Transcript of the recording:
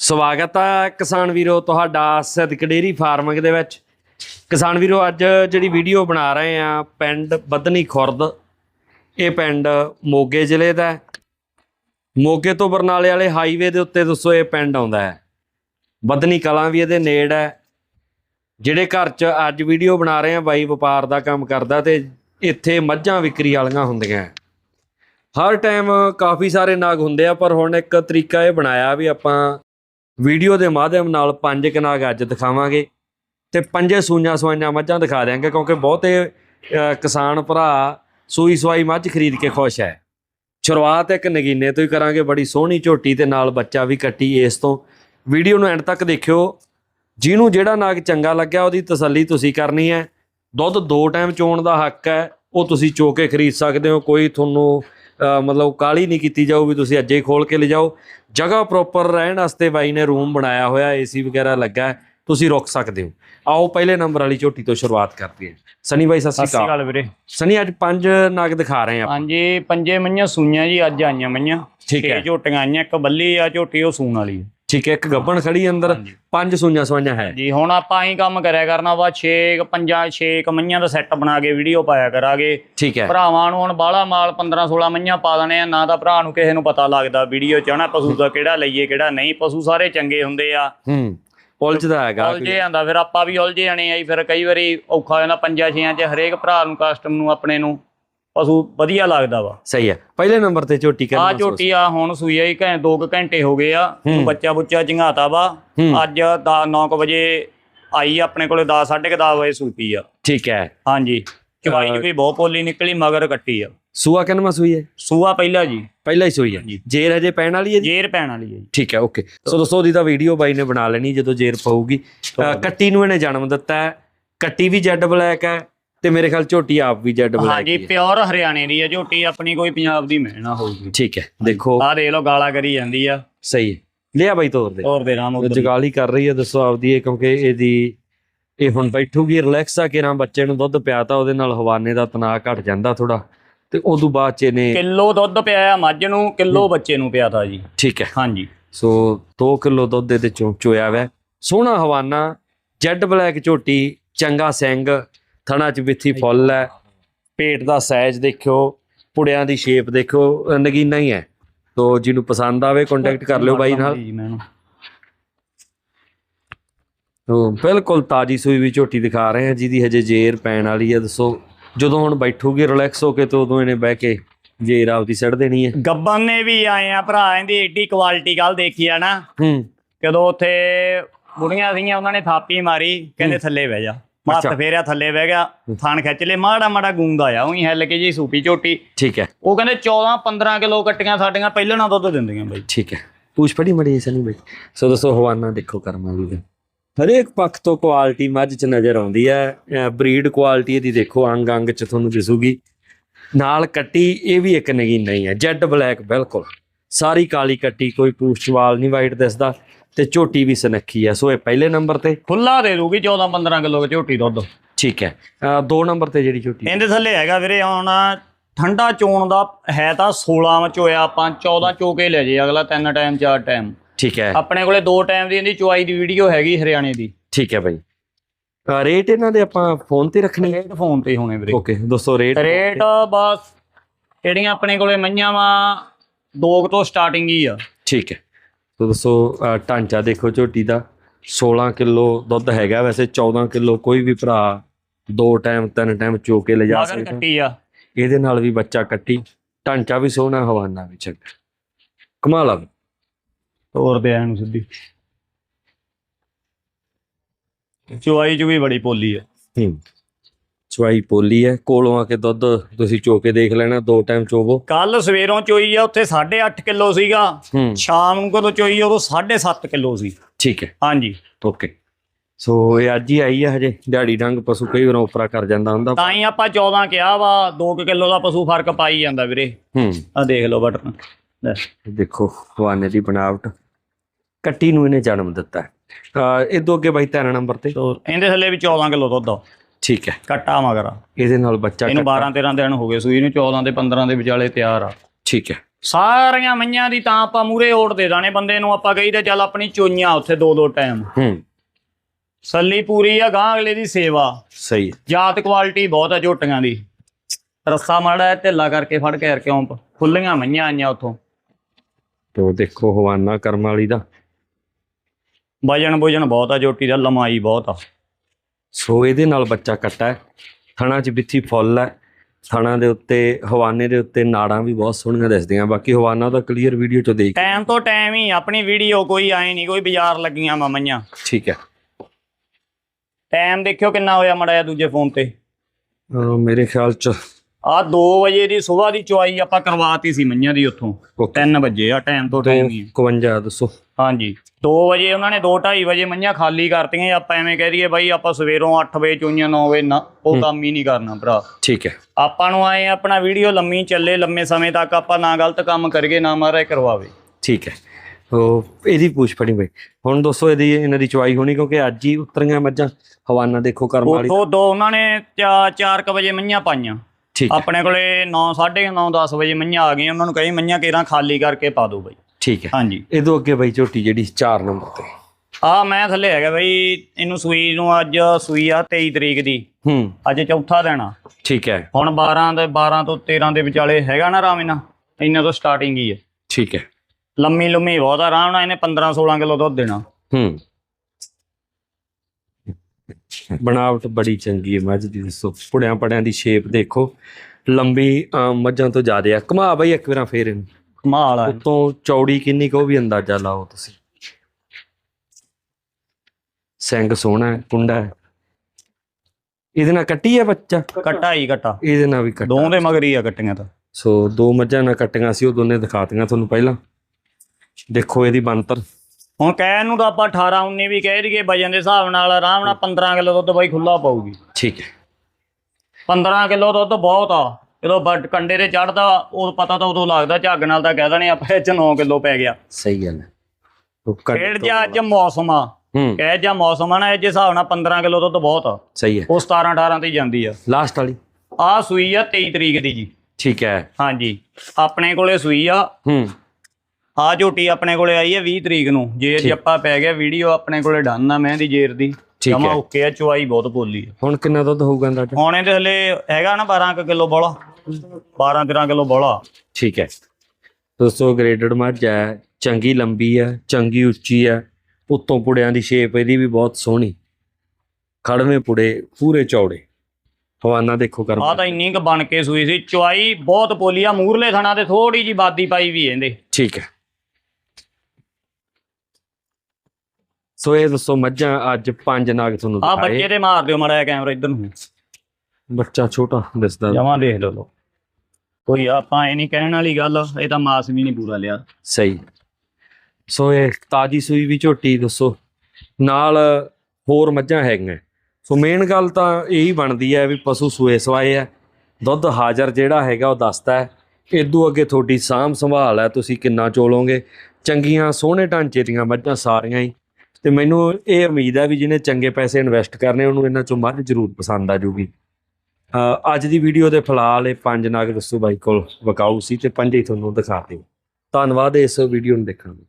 ਸਵਾਗਤ ਹੈ ਕਿਸਾਨ ਵੀਰੋ ਤੁਹਾਡਾ ਸਿੱਧਕ ਡੇਰੀ ਫਾਰਮਿੰਗ ਦੇ ਵਿੱਚ। ਕਿਸਾਨ ਵੀਰੋ, ਅੱਜ ਜਿਹੜੀ ਵੀਡੀਓ ਬਣਾ ਰਹੇ ਆ, ਪਿੰਡ ਬੱਧਨੀ ਖੁਰਦ। ਇਹ ਪਿੰਡ ਮੋਗੇ ਜ਼ਿਲ੍ਹੇ ਦਾ ਮੋਗੇ ਤੋਂ ਬਰਨਾਲੇ ਵਾਲੇ ਹਾਈਵੇ ਦੇ ਉੱਤੇ ਦੱਸੋ ਇਹ ਪਿੰਡ ਆਉਂਦਾ ਹੈ। ਬੱਧਨੀ ਕਲਾਂ ਵੀ ਇਹਦੇ ਨੇੜ ਹੈ। ਜਿਹੜੇ ਘਰ 'ਚ ਅੱਜ ਵੀਡੀਓ ਬਣਾ ਰਹੇ ਆ, ਬਾਈ ਵਪਾਰ ਦਾ ਕੰਮ ਕਰਦਾ ਤੇ ਇੱਥੇ ਮੱਝਾਂ ਵਿਕਰੀ ਵਾਲੀਆਂ ਹੁੰਦੀਆਂ ਹਰ ਟਾਈਮ ਕਾਫੀ ਸਾਰੇ ਨਾਗ ਹੁੰਦੇ ਆ, ਪਰ ਹੁਣ ਇੱਕ ਤਰੀਕਾ ਇਹ ਬਣਾਇਆ ਵੀ ਆਪਾਂ ਵੀਡੀਓ ਦੇ ਮਾਧਿਅਮ ਨਾਲ ਪੰਜ ਕੁ ਨਾਗ ਅੱਜ ਦਿਖਾਵਾਂਗੇ ਤੇ ਪੰਜੇ ਸੂਈਆਂ ਸਵਾਈਆਂ ਮੱਝਾਂ ਦਿਖਾ ਦਿਆਂਗੇ ਕਿਉਂਕਿ ਬਹੁਤੇ ਕਿਸਾਨ ਭਰਾ ਸੂਈ ਸਵਾਈ ਮੱਝ ਖਰੀਦ ਕੇ ਖੁਸ਼ ਹੈ। ਸ਼ੁਰੂਆਤ ਇੱਕ ਨਗੀਨੇ ਤੋਂ ਹੀ ਕਰਾਂਗੇ, ਬੜੀ ਸੋਹਣੀ ਝੋਟੀ ਤੇ ਨਾਲ ਬੱਚਾ ਵੀ ਕੱਟੀ ਇਸ ਤੋਂ। ਵੀਡੀਓ ਨੂੰ ਐਂਡ ਤੱਕ ਦੇਖਿਓ। ਜਿਹਨੂੰ ਜਿਹੜਾ ਨਾਗ ਚੰਗਾ ਲੱਗਿਆ, ਉਹਦੀ ਤਸੱਲੀ ਤੁਸੀਂ ਕਰਨੀ ਹੈ। ਦੁੱਧ ਦੋ ਟਾਈਮ ਚੋਣ ਦਾ ਹੱਕ ਹੈ, ਉਹ ਤੁਸੀਂ ਚੋ ਕੇ ਖਰੀਦ ਸਕਦੇ ਹੋ। ਕੋਈ ਤੁਹਾਨੂੰ ਮਤਲਬ ਕਾਲੀ ਨਹੀਂ ਕੀਤੀ ਜਾਊ ਵੀ ਤੁਸੀਂ ਅੱਜੇ ਹੀ ਖੋਲ ਕੇ ਲਿਜਾਓ। ਜਗ੍ਹਾ ਪ੍ਰੋਪਰ ਰਹਿਣ ਵਾਸਤੇ ਬਾਈ ਨੇ ਰੂਮ ਬਣਾਇਆ ਹੋਇਆ ਏਸੀ ਵਗੈਰਾ ਲੱਗਾ ਤੁਸੀਂ ਰੁਕ ਸਕਦੇ ਹੋ। ਆਓ ਪਹਿਲੇ ਨੰਬਰ ਵਾਲੀ ਝੋਟੀ ਤੋਂ ਸ਼ੁਰੂਆਤ ਕਰਦੇ ਹਾਂ। ਸਨੀ ਬਾਈ ਸਤਿ ਸ਼੍ਰੀ ਅਕਾਲ। ਵੀਰੇ। ਸਨੀ ਅੱਜ ਪੰਜ ਨਗ ਦਿਖਾ ਰਹੇ ਆਪਾਂ। ਹਾਂਜੀ ਪੰਜੇ ਮਈਆਂ ਸੂਈਆਂ ਜੀ ਅੱਜ ਆਈਆਂ ਮਈਆਂ। ਠੀਕ ਹੈ। ਝੋਟੀਆਂ ਆਈਆਂ ਇੱਕ ਬੱਲੀ ਆ ਝੋਟੀ ਉਹ ਸੂਣ ਵਾਲੀ ਹੈ। ਠੀਕ ਹੈ ਇੱਕ ਗੱਬਣ ਖੜੀ ਅੰਦਰ। ਪੰਜ ਸੂਈਆਂ ਸਵਾਈਆਂ ਹੈ। ਜੀ ਹੁਣ ਆਪਾਂ ਹੀ ਕੰਮ ਕਰਿਆ ਕਰਨਾ ਵਾ 6 ਪੰਜਾਂ 6 ਮਈਆਂ ਦਾ ਸੈੱਟ ਬਣਾ ਕੇ ਵੀਡੀਓ ਪਾਇਆ ਕਰਾਂਗੇ। ਠੀਕ ਹੈ। ਭਰਾਵਾਂ ਨੂੰ ਹੁਣ ਬਾਹਲਾ ਮਾਲ 15 16 ਮਈਆਂ ਪਾ ਦੇਣੇ ਆ ਨਾ ਤਾਂ ਭਰਾ ਨੂੰ ਕਿਸੇ ਨੂੰ ਪਤਾ ਲੱਗਦਾ ਵੀਡੀਓ ਚ ਹਨਾ ਪਸ਼ੂ ਦਾ ਕਿਹੜਾ ਲਈਏ ਕਿਹੜਾ ਨਹੀਂ ਪਸ਼ੂ ਸਾਰੇ ਚੰਗੇ ਹੁੰਦੇ ਆ। ਹੂੰ ਉਲਝਦਾ ਹੈਗਾ। ਉਲਝੇ ਜਾਂਦਾ ਫਿਰ ਆਪਾਂ ਵੀ ਉਲਝੇ ਜਾਣੇ ਆ ਫਿਰ ਕਈ ਵਾਰੀ ਔਖਾ ਹੋ ਜਾਂਦਾ ਪੰਜਾਂ ਛੇਆਂ ਚ ਹਰੇਕ ਭਰਾ ਨੂੰ ਕਸਟਮ ਨੂੰ ਆਪਣੇ ਨੂੰ। ਪਸ਼ੂ ਵਧੀਆ ਲੱਗਦਾ ਵਾ। ਸਹੀ ਹੈ। ਪਹਿਲੇ ਨੰਬਰ ਤੇ ਝੋਟੀ ਆ ਕਰਨਾ ਝੋਟੀ ਆ ਹੁਣ ਸੂਈ ਆ ਘੰ 2 ਘੰਟੇ ਹੋ ਗਏ ਆ। ਬੱਚਾ ਬੁੱਚਾ ਝੰਗਾਤਾ ਵਾ। ਅੱਜ 9 ਵਜੇ ਆਈ ਆ ਆਪਣੇ ਕੋਲੇ 10 10:30 ਵਜੇ ਸੂਤੀ ਆ। ਠੀਕ ਹੈ। ਹਾਂਜੀ। ਚਵਾਈ ਵੀ ਬਹੁਤ ਪੋਲੀ ਨਿਕਲੀ ਮਗਰ ਕੱਟੀ ਆ। ਸੂਆ ਕਿੰਨਵਾਂ ਸੂਈ ਹੈ? ਸੂਆ ਪਹਿਲਾ ਜੀ। ਪਹਿਲਾ ਹੀ ਸੂਈ ਹੈ। ਜੀ। ਜੇਰ ਹਜੇ ਪੈਣ ਵਾਲੀ ਹੈ ਜੀ? ਜੇਰ ਪੈਣ ਵਾਲੀ ਹੈ ਜੀ। ਠੀਕ ਹੈ ਓਕੇ। ਸੋ ਦੋਸਤੋ ਉਹਦੀ ਤਾਂ ਵੀਡੀਓ ਬਾਈ ਨੇ ਬਣਾ ਲੈਣੀ ਜਦੋਂ ਜੇਰ ਪਊਗੀ। ਕੱਟੀ ਨੂੰ ਇਹਨੇ ਜਨਮ ਦਿੱਤਾ ਹੈ। ਕੱਟੀ ਵੀ ਜੈਡ ਬਲੈਕ ਹੈ। ਤੇ ਮੇਰੇ ਖਿਆਲ ਝੋਟੀ ਆਪ ਵੀ ਜੈਡ ਬਲੈਕ ਹਾਂਜੀ ਹੈ ਪਿਓਰ ਹਰਿਆਣੇ ਦੀ ਆ ਝੋਟੀ ਆਪਣੀ ਕੋਈ ਪੰਜਾਬ ਦੀ ਮਹਿਣਾ ਹੋਊਗੀ। ਠੀਕ ਹੈ ਦੇਖੋ। ਆ ਦੇਖ ਲਓ ਗਾਲਾਂ ਕਰੀ ਜਾਂਦੀ ਆ। ਸਹੀ ਹੈ। ਲਿਆ ਬਾਈ ਤੋਰ ਦੇ। ਹੋਰ ਦੇ ਨਾਮ ਉਧਰ। ਜਗਾਲੀ ਕਰ ਰਹੀ ਹੈ ਦੱਸੋ ਆਪਦੀ ਇਹ ਕਿਉਂਕਿ ਇਹਦੀ ਇਹ ਹੁਣ ਬੈਠੂਗੀ ਰਿਲੈਕਸ ਆ ਕੇ ਨਾ ਬੱਚੇ ਨੂੰ ਦੁੱਧ ਪਿਆਤਾ ਉਹਦੇ ਨਾਲ ਹਵਾਨੇ ਦਾ ਤਣਾਅ ਘਟ ਜਾਂਦਾ ਥੋੜਾ ਤੇ ਉਦੋਂ ਬਾਅਦ ਚ ਇਹਨੇ ਕਿਲੋ ਦੁੱਧ ਪਿਆ ਆ ਮੱਝ ਨੂੰ ਕਿਲੋ ਬੱਚੇ ਨੂੰ ਪਿਆ ਤਾ ਜੀ। ਠੀਕ ਹੈ। ਹਾਂਜੀ। ਸੋ 2 ਕਿਲੋ ਦੁੱਧ ਇਹਦੇ ਚੋਂ ਚੋਇਆ ਵੈ। ਸੋਹਣਾ ਹਵਾਨਾ ਜੈਡ ਬਲੈਕ ਝੋਟੀ ਚੰਗਾ ਸਿੰਘ ਥਣਾ ਚ ਵਿੱਥੀ ਫੁੱਲ ਹੈ। ਪੇਟ ਦਾ ਸਾਈਜ਼ ਦੇਖਿਓ ਪੁੜਿਆਂ ਦੀ ਸ਼ੇਪ ਦੇਖੋ ਅ, ਨਗੀਨਾ ਹੀ ਹੈ। ਤੋ ਜਿਹਨੂੰ ਪਸੰਦ ਆਵੇ ਕੰਟੈਕਟ ਕਰ ਲਿਓ ਬਾਈ ਨਾਲ। ਤੋ ਬਿਲਕੁਲ ਤਾਜੀ ਸੂਈ ਵੀ ਝੋਟੀ ਦਿਖਾ ਰਹੇ ਹਾਂ ਜਿਹਦੀ ਹਜੇ ਜੇਰ ਪੈਣ ਵਾਲੀ ਹੈ ਦੱਸੋ। ਜਦੋਂ ਹੁਣ ਬੈਠੂਗੀ ਰਿਲੈਕਸ ਹੋ ਕੇ ਤੇ ਉਦੋਂ ਇਹਨੇ ਬਹਿ ਕੇ ਜੇਰ ਆਪਦੀ ਸੜ ਦੇਣੀ ਹੈ। ਗੱਬਨ ਨੇ ਵੀ ਆਏ ਆ ਭਰਾ ਇਹਦੀ ਏਡੀ ਕੁਆਲਿਟੀ ਕੱਲ ਦੇਖੀ ਆ ਨਾ। ਹੂੰ। ਜਦੋਂ ਉੱਥੇ ਬੁੜੀਆਂ ਸੀਗੀਆਂ ਉਹਨਾਂ ਨੇ ਥਾਪੀ ਮਾਰੀ ਕਹਿੰਦੇ ਥੱਲੇ ਬਹਿ ਜਾ। ਮੱਤ ਫੇਰਿਆ ਥੱਲੇ ਬਹਿ ਗਿਆ ਥਣ ਖਿੱਚ ਲੈ ਮਾੜਾ ਮਾੜਾ ਗੂੰਗਾ ਆ ਉਹੀ ਹਿੱਲ ਕੇ ਜੀ ਸੂਪੀ ਝੋਟੀ। ਠੀਕ ਹੈ। ਉਹ ਕਹਿੰਦੇ 14 15 ਕਿਲੋ ਕੱਟੀਆਂ ਸਾਡੀਆਂ ਪਹਿਲਾਂ ਨਾ ਦੁੱਧ ਦਿੰਦੀਆਂ ਬਾਈ। ਠੀਕ ਹੈ। ਪੂਛ ਫੜੀ ਮੜੀ ਸਨੀ ਬਈ। ਸੋ ਦੋਸਤੋ ਹਵਾਨਾ ਦੇਖੋ ਕਰਮਾਂ ਦੀ। ਹਰੇਕ ਪੱਖ ਤੋਂ ਕੁਆਲਿਟੀ ਮੱਝ ਚ ਨਜ਼ਰ ਆਉਂਦੀ ਹੈ। ਬਰੀਡ ਕੁਆਲਿਟੀ ਇਹਦੀ ਦੇਖੋ ਅੰਗ ਅੰਗ ਚ ਤੁਹਾਨੂੰ ਦਿਸੂਗੀ। ਨਾਲ ਕੱਟੀ ਇਹ ਵੀ ਇੱਕ ਨਗੀ ਨਹੀਂ ਹੈ ਜੈਡ ਬਲੈਕ ਬਿਲਕੁਲ। ਸਾਰੀ ਕਾਲੀ ਕੱਟੀ ਕੋਈ ਪੂਛ ਵਾਲ ਨਹੀਂ ਵਾਈਟ ਦਿਸਦਾ। ਤੇ ਝੋਟੀ ਵੀ ਸਨੱਖੀ ਹੈ ਸੋ ਇਹ ਪਹਿਲੇ ਨੰਬਰ ਤੇ ਖੁੱਲਾ ਦੇ ਦੂਗੀ 14 15 ਕਿਲੋ ਝੋਟੀ ਦੁੱਧ। ਠੀਕ ਹੈ। ਦੋ ਨੰਬਰ ਤੇ ਜਿਹੜੀ ਝੋਟੀ ਇਹਦੇ ਥੱਲੇ ਹੈਗਾ ਵੀਰੇ ਹੁਣ ਠੰਡਾ ਚੋਣ ਦਾ ਹੈ ਤਾਂ 16 ਵਿੱਚ ਹੋਇਆ ਆਪਾਂ 14 ਚੋਕੇ ਲੈ ਜੇ ਅਗਲਾ ਤਿੰਨ ਟਾਈਮ ਚਾਰ ਟਾਈਮ ਠੀਕ ਹੈ। ਆਪਣੇ ਕੋਲੇ ਦੋ ਟਾਈਮ ਦੀ ਇਹਦੀ ਚੁਆਈ ਦੀ ਵੀਡੀਓ ਹੈਗੀ ਹਰਿਆਣੇ ਦੀ। ਠੀਕ ਹੈ ਭਾਈ। ਰੇਟ ਇਹਨਾਂ ਦੇ ਆਪਾਂ ਫੋਨ ਤੇ ਰੱਖਣੇ? ਰੇਟ ਫੋਨ ਤੇ ਹੋਣੇ ਵੀਰੇ। ਓਕੇ ਦੋਸਤੋ ਰੇਟ ਰੇਟ ਬਸ ਜਿਹੜੀਆਂ ਆਪਣੇ ਕੋਲੇ ਮਈਆਂ ਵਾ ਦੋ ਕੁ ਤੋਂ ਸਟਾਰਟਿੰਗ ਹੀ ਆ। ਠੀਕ ਹੈ। ਤੋ ਦੱਸੋ ਢਾਂਚਾ ਦੇਖੋ ਝੋਟੀ ਦਾ। 16 ਕਿਲੋ ਦੁੱਧ ਹੈਗਾ ਵੈਸੇ 14 ਕਿਲੋ ਕੋਈ ਵੀ ਭਰਾ ਦੋ ਟਾਈਮ ਤਿੰਨ ਟਾਈਮ ਚੋ ਕੇ ਲਿਜਾ ਸਕਦਾ। ਕੱਟੀ ਆ। ਇਹਦੇ ਨਾਲ ਵੀ ਬੱਚਾ ਕੱਟੀ। ਢਾਂਚਾ ਵੀ ਸੋਹਣਾ ਹਵਾਨਾ ਵੀ ਚੰਗਾ। ਕਮਾਲ ਆ। ਤੋਰ ਦੇ ਐਨੂੰ ਸਿੱਧੀ। ਚੁਆਈ ਚ ਵੀ ਬੜੀ ਪੋਲੀ ਆ। ਹੂੰ। ਚਵਾਈ ਪੋਲੀ ਹੈ ਕੋਲੋਂ ਆ ਕੇ ਦੁੱਧ ਤੁਸੀਂ ਚੋ ਕੇ ਦੇਖ ਲੈਣਾ ਦੋ ਟਾਈਮ ਚੋਵੋ। ਕੱਲ ਸਵੇਰੋਂ ਚੋਈ ਆ ਉੱਥੇ 8.5 ਕਿਲੋ ਸੀਗਾ। ਹੂੰ। ਸ਼ਾਮ ਨੂੰ ਕਦੋਂ ਚੋਈ ਉਦੋਂ 7.5 ਕਿਲੋ ਸੀ। ਠੀਕ ਹੈ। ਹਾਂਜੀ। ਓਕੇ ਸੋ ਇਹ ਅੱਜ ਹੀ ਆਈ ਹੈ ਹਜੇ ਦਿਹਾੜੀ ਡੰਗ ਪਸ਼ੂ ਕਈ ਵਾਰ ਉਪਰਾ ਕਰ ਜਾਂਦਾ ਹੁੰਦਾ। ਤਾਂ ਹੀ ਆਪਾਂ 14 ਕਿਹਾ ਵਾ 2 ਕਿਲੋ ਦਾ ਪਸ਼ੂ ਫ਼ਰਕ ਪਾਈ ਜਾਂਦਾ ਵੀਰੇ। ਹੂੰ। ਆ ਦੇਖ ਲਓ ਬਟਨ ਲੈ। ਦੇਖੋ ਹਵਾਨੇ ਦੀ ਬਣਾਵਟ ਕੱਟੀ ਨੂੰ ਇਹਨੇ ਜਨਮ ਦਿੱਤਾ। ਹੈ ਅਹ ਇਹ ਤੋਂ ਅੱਗੇ ਬਾਈ ਤਿੰਨ ਨੰਬਰ ਤੇ। ਤੋ ਇਹਦੇ ਥੱਲੇ ਵੀ 14 ਕਿਲੋ ਦੁੱਧ ਆ। ਠੀਕ ਹੈ। ਕੱਟਾ ਮਗਰ। ਇਹਦੇ ਨਾਲ ਬੱਚਾ ਇਹਨੂੰ ਕੱਟਾ- 12 13 ਦਿਨ ਹੋ ਗਏ ਸੂਈ ਨੂੰ 14 ਤੇ 15 ਦੇ ਵਿਚਾਲੇ ਤਿਆਰ ਆ। ਠੀਕ ਹੈ। ਸਾਰੀਆਂ ਮਈਆਂ ਦੀ ਤਾਂ ਆਪਾਂ ਮੂਰੇ ਓੜ ਦੇ ਦਾਣੇ ਬੰਦੇ ਨੂੰ ਆਪਾਂ ਕਹੀਦਾ ਚੱਲ ਆਪਣੀ ਚੋਈਆਂ ਉੱਥੇ ਦੋ ਦੋ ਟਾਈਮ ਹੂੰ। ਸੱਲੀ ਪੂਰੀ ਆ ਗਾਂ ਅਗਲੇ ਦੀ ਸੇਵਾ। ਸਹੀ ਹੈ। ਜਾਤ ਕੁਆਲਿਟੀ ਬਹੁਤ ਆ ਝੋਟੀਆਂ ਦੀ। ਰੱਸਾ ਮਾੜਾ ਢਿੱਲਾ ਕਰਕੇ ਫੜ ਕੇ ਕਿਉਂ ਖੁੱਲੀਆਂ ਮਈਆਂ ਆਈਆਂ ਉੱਥੋਂ। ਤੇ ਉਹ ਦੇਖੋ ਹਵਾਨਾ ਕਰਮ ਵਾਲੀ ਦਾ। ਵਜਨ ਵਜਨ ਬਹੁਤ ਆ ਝੋਟੀ ਦਾ ਲੰਮਾਈ ਬਹੁਤ ਆ। ਸੋ ਇਹਦੇ ਨਾਲ ਬੱਚਾ ਕੱਟਾ ਹੈ। ਥਣਾ 'ਚ ਬਿੱਥੀ ਫੁੱਲ ਹੈ। ਥਣਾ ਦੇ ਉੱਤੇ ਹਵਾਨੇ ਦੇ ਉੱਤੇ ਨਾੜਾਂ ਵੀ ਬਹੁਤ ਸੋਹਣੀਆਂ ਦਿਸਦੀਆਂ। ਬਾਕੀ ਹਵਾਨਾ ਦਾ ਕਲੀਅਰ ਵੀਡੀਓ 'ਚ ਦੇਖ। ਟਾਈਮ ਤੋਂ ਟਾਈਮ ਹੀ ਆਪਣੀ ਵੀਡੀਓ ਕੋਈ ਆਏ ਨਹੀਂ ਕੋਈ ਬਾਜ਼ਾਰ ਲੱਗੀਆਂ ਵਾ ਮਈਆਂ ਠੀਕ ਹੈ। ਟਾਈਮ ਦੇਖਿਓ ਕਿੰਨਾ ਹੋਇਆ ਮੜਾ ਜਿਹਾ ਦੂਜੇ ਫੋਨ ਤੇ। ਅਹ ਮੇਰੇ ਖਿਆਲ 'ਚ ਆ 2 ਵਜੇ ਦੀ ਸਵੇਰ ਦੀ ਚੁਆਈ ਆਪਾਂ ਕਰਵਾਤੀ ਸੀ ਮਈਆਂ ਦੀ ਉੱਥੋਂ। ਓਕੇ। 3 ਵਜੇ ਆ ਟਾਈਮ ਤੋਂ ਟਾਈਮ ਹੀ 51 ਦੱਸੋ। ਹਾਂਜੀ। 2 ਵਜੇ ਉਹਨਾਂ ਨੇ 2:30 ਵਜੇ ਮਈਆਂ ਖਾਲੀ ਕਰਤੀਆਂ ਆਪਾਂ ਐਵੇਂ ਕਹਿ ਦਈਏ ਬਾਈ ਆਪਾਂ ਸਵੇਰੋਂ 8 ਵਜੇ ਚੋਈਆਂ 9 ਵਜੇ ਨਾ ਉਹ ਕੰਮ ਹੀ ਨਹੀਂ ਕਰਨਾ ਭਰਾ। ਠੀਕ ਹੈ। ਆਪਾਂ ਨੂੰ ਆਏ ਆਪਣਾ ਵੀਡੀਓ ਲੰਮੀ ਚੱਲੇ ਲੰਮੇ ਸਮੇਂ ਤੱਕ ਆਪਾਂ ਨਾ ਗਲਤ ਕੰਮ ਕਰੀਏ ਨਾ ਮਾਰੇ ਕਰਵਾਵੇ। ਠੀਕ ਹੈ। ਉਹ ਇਹਦੀ ਪੁੱਛ ਫੜੀ ਬਈ। ਹੁਣ ਦੋਸਤੋ ਇਹਦੀ ਇਹਨਾਂ ਦੀ ਚੁਆਈ ਹੋਣੀ ਕਿਉਂਕਿ ਅੱਜ ਹੀ ਉਤਰੀਆਂ ਮੱਝਾਂ। ਹਵਾਨਾ ਦੇਖੋ ਕਰਮ ਵਾਲੀ ਉਥੋਂ ਦੋ ਉਹਨਾਂ ਨੇ 4 ਵਜੇ ਮਈਆਂ ਪਾਈਆਂ। ਠੀਕ ਆਪਣੇ ਕੋਲੇ 9 9:30 10 ਵਜੇ ਮਈਆਂ ਆ ਗਈਆਂ ਉਹਨਾਂ ਨੂੰ ਕਹੀ ਮਈਆਂ ਕੇਰਾਂ ਖਾਲੀ ਕਰਕੇ ਪਾ ਦਿਓ ਬਾਈ। ਠੀਕ ਹੈ। ਹਾਂਜੀ। ਇਹਦੋਂ ਅੱਗੇ ਬਈ ਝੋਟੀ ਜਿਹੜੀ 4 ਨੰਬਰ ਤੇ। ਆ ਮੈਂ ਥੱਲੇ ਹੈਗਾ ਬਈ ਇਹਨੂੰ ਸੂਈ ਨੂੰ ਅੱਜ ਸੂਈ ਆ 23 ਤਰੀਕ ਦੀ। ਹੂੰ। ਅੱਜ ਚੌਥਾ ਦਿਨ ਆ। ਠੀਕ ਹੈ। ਹੁਣ 12 ਦੇ 12 ਤੋਂ 13 ਦੇ ਵਿਚਾਲੇ ਹੈਗਾ ਨਾ ਰਾਮਿਨਾ ਇਹਨਾਂ। ਤੋਂ ਸਟਾਰਟਿੰਗ ਹੀ ਹੈ। ਠੀਕ ਹੈ। ਲੰਮੀ ਲੰਮੀ ਬਹੁਤ ਆਰਾਮ ਨਾਲ ਇਹਨੇ 15 16 ਕਿਲੋ ਦੁੱਧ ਦੇਣਾ। ਹੂੰ। ਬਣਾਵਟ ਬੜੀ ਚੰਗੀ ਹੈ ਮੱਝ ਦੀ ਦੱਸੋ। ਪੁੜਿਆਂ ਪੜਿਆਂ ਦੀ ਸ਼ੇਪ ਦੇਖੋ। ਲੰਬੀ ਮੱਝਾਂ ਤੋਂ ਜ਼ਿਆਦਾ ਹੈ। ਘੁਮਾ ਬਈ ਇੱਕ ਵਾਰਾਂ ਫੇਰ। ਇਹਨੂੰ ਕਮਾਲ ਆ ਉਤੋਂ ਚੌੜੀ ਕਿੰਨੀ ਕੋ ਵੀ ਅੰਦਾਜ਼ਾ ਲਾਓ ਤੁਸੀਂ। ਸਿੰਘ ਸੋਹਣਾ ਹੈ ਕੁੰਡਾ ਹੈ। ਇਹਦੇ ਨਾਲ ਕੱਟੀ ਹੈ ਬੱਚਾ? ਕੱਟਾ ਹੀ ਕੱਟਾ। ਇਹਦੇ ਨਾਲ ਵੀ ਕੱਟ। ਦੋ ਦੇ ਮਗਰੀ ਆ ਕੱਟੀਆਂ ਤਾਂ। ਸੋ ਦੋ ਮੱਝਾਂ ਨਾਲ ਕੱਟੀਆਂ ਸੀ ਉਹ ਦੋਨੇ ਦਿਖਾਤੀਆਂ ਤੁਹਾਨੂੰ ਪਹਿਲਾਂ। ਦੇਖੋ ਇਹਦੀ ਬੰਤਰ ਹੁਣ ਕਹਿਣ ਨੂੰ ਤਾਂ ਆਪਾਂ 18 19 ਵੀ ਕਹਿ ਦਈਏ ਵਜਨ ਦੇ ਹਿਸਾਬ ਨਾਲ ਆਰਾਮ ਨਾਲ 15 ਕਿਲੋ ਦੁੱਧ ਬਾਈ ਖੁੱਲਾ ਪਾਊਗੀ। ਠੀਕ ਹੈ। 15 ਕਿਲੋ ਦੁੱਧ ਬਹੁਤ ਆ। ਜਦੋਂ ਬੱਟ ਕੰਡੇ ਤੇ ਚੜਦਾ ਉਹ ਪਤਾ ਤਾਂ ਉਦੋਂ ਲੱਗਦਾ ਝੱਗ ਨਾਲ ਤਾਂ ਕਹਿ ਦੇਣੇ ਆਪਾਂ ਇਹ ਚ 9 ਕਿਲੋ ਪੈ ਗਿਆ। ਸਹੀ ਗੱਲ ਹੈ। ਖੇਡ ਜਾ ਅੱਜ ਮੌਸਮ ਆ। ਕਹਿ ਜਾ ਮੌਸਮ ਆ ਨਾ ਇਹ ਜੇ ਹਿਸਾਬ ਨਾਲ 15 ਕਿਲੋ ਦੁੱਧ ਬਹੁਤ ਆ। ਸਹੀ ਹੈ। ਉਹ 17 18 ਤੇ ਜਾਂਦੀ ਆ। ਲਾਸਟ ਵਾਲੀ। ਆ ਸੂਈ ਆ 23 ਤਰੀਕ ਦੀ ਜੀ। ਠੀਕ ਹੈ। ਹਾਂਜੀ। ਆਪਣੇ ਕੋਲੇ ਸੂਈ ਆ। ਹੂੰ। ਆ ਝੋਟੀ ਆਪਣੇ ਕੋਲੇ ਆਈ ਹੈ 20 ਤਰੀਕ ਨੂੰ। ਜੇ ਆਪਾਂ ਪੈ ਗਿਆ ਵੀਡੀਓ ਆਪਣੇ ਕੋਲੇ ਡਨ ਆ ਮਹਿੰਦੀ ਜੇਰ ਦੀ। ਜਮਾ। ਓਕੇ ਆ ਚੁਆਈ ਬਹੁਤ ਬੋਲੀ ਆ। ਹੁਣ ਕਿੰਨਾ ਦੁੱਧ ਹੋਊਗਾ ਅੰਦਾਜ਼ਾ ਹੁਣ ਇਹਦੇ ਹਲੇ ਹੈਗਾ ਨਾ 12 ਕਿਲੋ ਬੋਲਾ। 12 13 ਕਿਲੋ ਬੋਲਾ। ਠੀਕ ਹੈ। ਦੋਸਤੋ ਗ੍ਰੇਡਡ ਮੱਝ ਹੈ ਚੰਗੀ ਲੰਬੀ ਹੈ ਚੰਗੀ ਉੱਚੀ ਹੈ। ਉੱਤੋਂ ਪੁੜਿਆਂ ਦੀ ਸ਼ੇਪ ਇਹਦੀ ਵੀ ਬਹੁਤ ਸੋਹਣੀ। ਖੜਵੇਂ ਪੁੜੇ ਪੂਰੇ ਚੌੜੇ। ਹਵਾਨਾ ਦੇਖੋ ਕਰਮ ਆ ਤਾਂ ਇੰਨੀ ਕ ਬਣ ਕੇ ਸੂਈ ਸੀ। ਚੁਆਈ ਬਹੁਤ ਬੋਲੀ ਆ ਮੂਰਲੇ ਥਣਾ ਤੇ ਥੋੜੀ ਜੀ ਬਾਦੀ ਪਾਈ ਵੀ ਇਹਦੇ। ਠੀਕ ਹੈ। ਸੋ ਇਹ ਦੱਸੋ ਮੱਝਾਂ ਅੱਜ ਪੰਜ ਨਾਗ ਤੁਹਾਨੂੰ ਆ ਬੱਚੇ ਤੇ ਮਾਰ ਦਿਓ ਮੜਾ ਕੈਮਰਾ ਇੱਧਰ ਨੂੰ। ਬੱਚਾ ਛੋਟਾ ਦਿਸਦਾ। ਜਮਾ ਦੇਖ ਲਓ ਕੋਈ ਆਪਾਂ ਇਹ ਨਹੀਂ ਕਹਿਣ ਵਾਲੀ ਗੱਲ ਇਹ ਤਾਂ ਮਾਸ ਵੀ ਨਹੀਂ ਪੂਰਾ ਲਿਆ। ਸਹੀ। ਸੋ ਇਹ ਤਾਜੀ ਸੂਈ ਵੀ ਝੋਟੀ ਦੱਸੋ। ਨਾਲ ਹੋਰ ਮੱਝਾਂ ਹੈਗੀਆਂ। ਸੋ ਮੇਨ ਗੱਲ ਤਾਂ ਇਹੀ ਬਣਦੀ ਹੈ ਵੀ ਪਸ਼ੂ ਸੂਏ ਸਵਾਏ ਹੈ। ਦੁੱਧ ਹਾਜ਼ਰ ਜਿਹੜਾ ਹੈਗਾ ਉਹ ਦੱਸਦਾ ਹੈ। ਇਦੋਂ ਅੱਗੇ ਤੁਹਾਡੀ ਸਾਂਭ ਸੰਭਾਲ ਹੈ। ਤੁਸੀਂ ਕਿੰਨਾ ਚੋਲੋਗੇ। ਚੰਗੀਆਂ ਸੋਹਣੇ ਢਾਂਚੇ ਦੀਆਂ ਮੱਝਾਂ ਸਾਰੀਆਂ ਹੀ। ਤੇ ਮੈਨੂੰ ਇਹ ਉਮੀਦ ਆ ਵੀ ਜਿਹਨੇ ਚੰਗੇ ਪੈਸੇ ਇਨਵੈਸਟ ਕਰਨੇ, ਉਹਨੂੰ ਇਹਨਾਂ ਚੋਂ ਮੱਝ ਜ਼ਰੂਰ ਪਸੰਦ ਆ ਜੂਗੀ। ਅੱਜ ਦੀ ਵੀਡੀਓ ਦੇ ਫਿਲਹਾਲ ਇਹ ਪੰਜ ਨਗ ਦੱਸੋ ਬਾਈ ਕੋਲ ਵਕਾਊ ਸੀ ਤੇ ਪੰਜੇ ਹੀ ਤੁਹਾਨੂੰ ਦਿਖਾ ਦਿਓ। ਧੰਨਵਾਦ ਇਸ ਵੀਡੀਓ ਨੂੰ ਦੇਖਣ ਲਈ।